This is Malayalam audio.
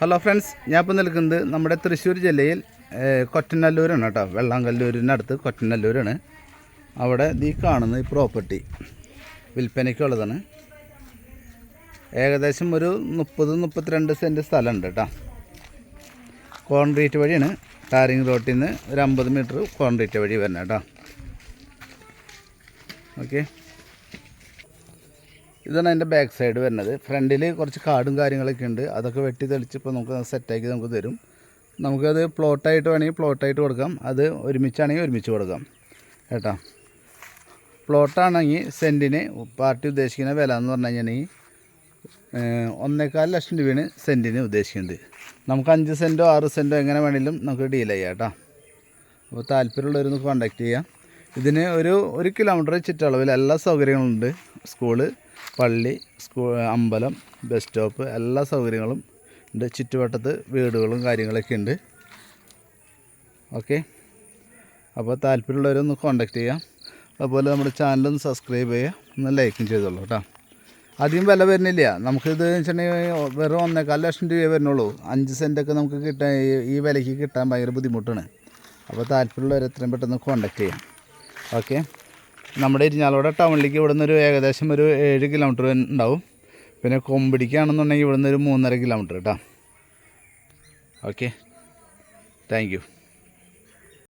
ഹലോ ഫ്രണ്ട്സ് ഞാൻ ഇപ്പോൾ നിൽക്കുന്നത് നമ്മുടെ തൃശ്ശൂർ ജില്ലയിൽ കൊറ്റനല്ലൂരാണ് കേട്ടോ. വെള്ളാങ്കല്ലൂരിനടുത്ത് കൊറ്റനല്ലൂരാണ്. അവിടെ ഈ കാണുന്ന ഈ പ്രോപ്പർട്ടി വിൽപ്പനയ്ക്കുള്ളതാണ്. ഏകദേശം ഒരു മുപ്പത് മുപ്പത്തിരണ്ട് സെന്റ് സ്ഥലമുണ്ട് കേട്ടോ. കോൺക്രീറ്റ് വഴിയാണ്. ടാരിങ് റോട്ടിൽ നിന്ന് ഒരു അമ്പത് മീറ്റർ കോൺക്രീറ്റ് വഴി വരണം കേട്ടോ. ഓക്കെ ഇതാണ് അതിന്റെ ബാക്ക് സൈഡ് വരുന്നത്. ഫ്രണ്ടിൽ കുറച്ച് കാടും കാര്യങ്ങളൊക്കെ ഉണ്ട്. അതൊക്കെ വെട്ടി തെളിച്ച് ഇപ്പോൾ നമുക്ക് സെറ്റാക്കി നമുക്ക് തരും. നമുക്കത് പ്ലോട്ടായിട്ട് വേണമെങ്കിൽ പ്ലോട്ടായിട്ട് കൊടുക്കാം. അത് ഒരുമിച്ചാണെങ്കിൽ ഒരുമിച്ച് കൊടുക്കാം. കേട്ടോ? പ്ലോട്ടാണെങ്കിൽ സെന്റിന് പാർട്ടി ഉദ്ദേശിക്കുന്ന വില എന്ന് പറഞ്ഞു ഏഹ്, ഒന്നേകാൽ ലക്ഷം രൂപയാണ് സെന്റിന് ഉദ്ദേശിക്കുന്നത്. നമുക്ക് അഞ്ച് സെന്റോ ആറ് സെന്റോ എങ്ങനെ വേണമെങ്കിലും നമുക്ക് ഡീൽ ചെയ്യാം കേട്ടോ. അപ്പോൾ താല്പര്യമുള്ളവരൊന്ന് കോൺടാക്റ്റ് ചെയ്യാം. ഇതിന് ഒരു ഒരു കിലോമീറ്റർ ചുറ്റളവിൽ എല്ലാ സൗകര്യങ്ങളുണ്ട്. സ്കൂൾ പള്ളി സ്കൂ അമ്പലം ബസ് സ്റ്റോപ്പ് എല്ലാ സൗകര്യങ്ങളും ഉണ്ട്. ചുറ്റുവട്ടത്ത് വീടുകളും കാര്യങ്ങളൊക്കെ ഉണ്ട്. ഓക്കെ അപ്പോൾ താല്പര്യമുള്ളവരൊന്ന് കോൺടാക്റ്റ് ചെയ്യാം. അതുപോലെ നമ്മുടെ ചാനലൊന്ന് സബ്സ്ക്രൈബ് ചെയ്യുക ഒന്ന് ലൈക്കും ചെയ്തോളൂ കേട്ടോ. അധികം വില വരുന്നില്ല. നമുക്കിത് വെച്ചിട്ടുണ്ടെങ്കിൽ വെറും ഒന്നേക്കാൽ ലക്ഷം രൂപയെ വരുന്നുള്ളൂ. അഞ്ച് സെന്റൊക്കെ നമുക്ക് കിട്ടാൻ ഈ- വിലയ്ക്ക് കിട്ടാൻ ഭയങ്കര ബുദ്ധിമുട്ടാണ്. അപ്പോൾ താല്പര്യമുള്ളവർ എത്രയും പെട്ടെന്ന് കോൺടാക്ട് ചെയ്യാം. ഓക്കെ നമ്മുടെ ഇരിഞ്ഞാലോടെ ടൗണിലേക്ക് ഇവിടെ ഒരു ഏകദേശം ഒരു ഏഴ് കിലോമീറ്റർ ഉണ്ടാവും. പിന്നെ കൊമ്പിടിക്കാണെന്നുണ്ടെങ്കിൽ ഇവിടെ നിന്ന് ഒരു മൂന്നര കിലോമീറ്റർ കേട്ടോ ഓക്കെ താങ്ക്